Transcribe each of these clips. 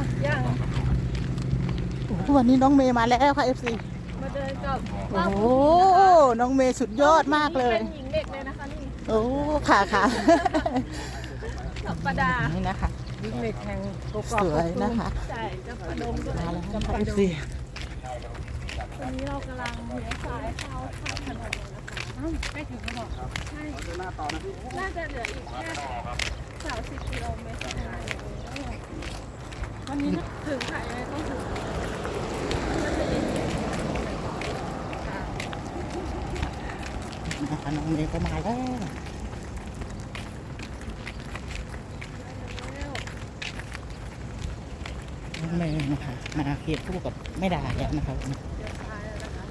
นะย่างโอ้โหวันนี้น้องเมย์มาแล้วค่ะ FC มาเดินกับโอ้โหน้องเมย์สุดยอดมากเลยเป็นหญิงเด็กเลยนะคะนี่โอ้ค่ะค่ะธรรมดานี่นะคะหญิงเด็กแห่งกกสวยนะคะใช่จะประดงด้วยมาแล้วจะนะปคะระดง FC วันนี้เรากำลังเลี้ยวซ้ายเข้าข้างถนนนะคะใกล้ถึงแล้วบอกใช่น่าจะเหลืออีกแค่สามสิบกิโลเมตรเท่านั้น วันนี้ถึงถ่ายเลยต้องถึงน้องเมย์ก็มาแล้วน้องเมย์นะคะมาเคียร์คู่กับแม่ดาแล้วนะคะวันนี้ เลี้ยวซ้ายแล้วนะคะ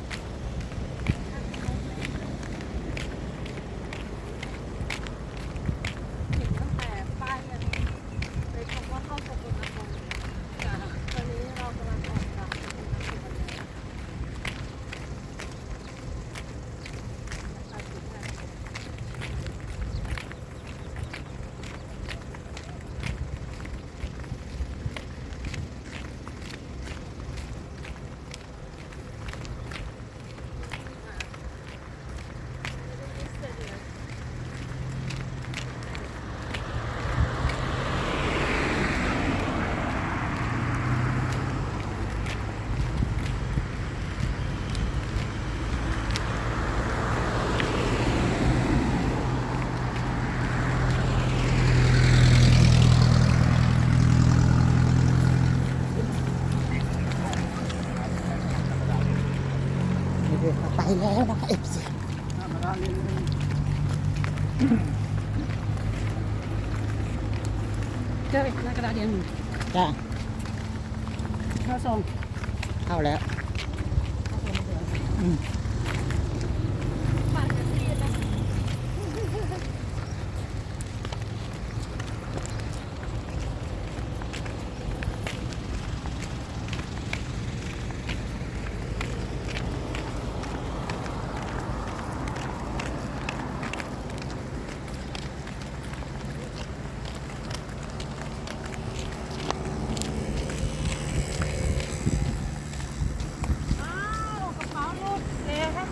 เห็นตั้งแต่ป้ายยังเลยคำว่าเข้าสกลนครจ้ะตอนนี้เรากำลังออกจากสกลนครแล้วไปถึงแล้ว เดินมาไปแล้วนะคะ FC เจอหน้ากระดาษเดียวจ้าข้าวซองเข้าแล้วอืม ปั่นกันที่นะ อ้าวกระเป๋าหลุดเลยครับ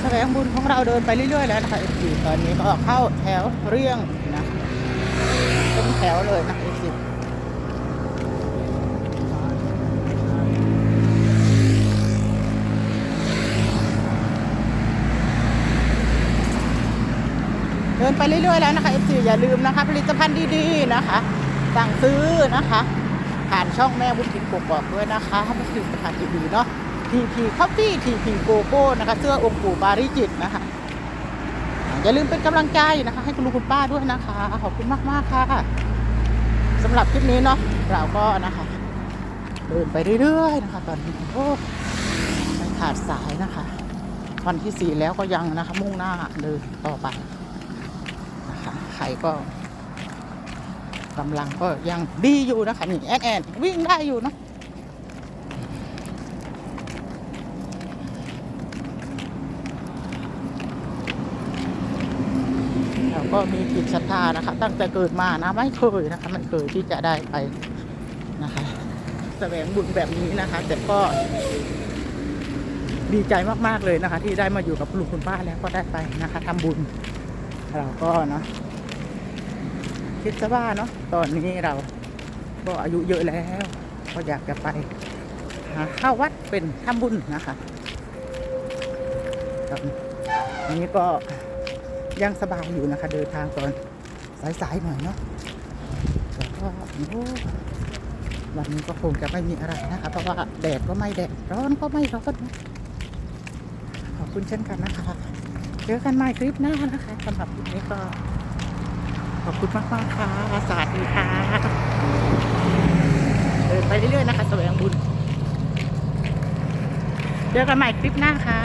แสด งบุญของเราเดินไปเรื่อยๆแล้วนะคะ FC ตอนนี้ก็เข้าแถวเรียงนะเป็นแถวเลยนะ FC เดินไปเรื่อยๆแล้วนะคะ FC อย่าลืมนะคะ ผลิตภัณฑ์ดีๆนะคะ สั่งซื้อนะคะ ผ่านช่องแม่บุญถิ่นกบอกด้วยนะคะผลิตภัณฑ์ดีๆเนาะ ทีพีคอฟฟี่ทีพีโกโก้นะคะเสื้อองค์ปู่ปาริจิตนะคะอย่าลืมเป็นกำลังใจนะคะ ให้คุณลุงคุณป้าด้วยนะคะ ขอบคุณมากๆค่ะสำหรับคลิปนี้เนาะเราก็นะคะเดินไปเรื่อยๆนะคะ ตอนนี้โอ้ไม่ขาดสายนะคะ วันที่สี่แล้วก็ยังนะคะ มุ่งหน้าเดินต่อไปนะคะใครก็กำลังก็ยังดีอยู่นะคะนี่แอนแอนวิ่งได้อยู่เนาะเรา ก็มีจิตศรัทธานะคะ ตั้งแต่เกิดมานะไม่เคยนะคะไม่เคยที่จะได้ไปนะคะแสวงบุญแบบนี้นะคะ แต่ก็ดีใจมากๆเลยนะคะ ที่ได้มาอยู่กับคุณลุงคุณป้าแล้วก็ได้ไปนะคะทำบุญ เราก็เนาะคิดซะว่าเนาะตอนนี้เราก็อายุเยอะแล้ว ก็อยากจะไปหาเข้าวัดเป็นทำบุญนะคะตอนนี้ก็ ยังสบายอยู่นะคะ เดินทางตอนสายๆหน่อยเนาะแล้วก็วันนี้ก็คงจะไม่มีอะไรนะคะ เพราะว่าแดดก็ไม่แดดร้อนก็ไม่ร้อนนะขอบคุณเช่นกันนะคะ เจอกันใหม่คลิปหน้านะคะสำหรับคลิปนี้ก็ขอบคุณมากมากๆค่ะ สวัสดีค่ะ เดินไปเรื่อยๆนะคะแสวงบุญ เจอกันใหม่คลิปหน้าค่ะ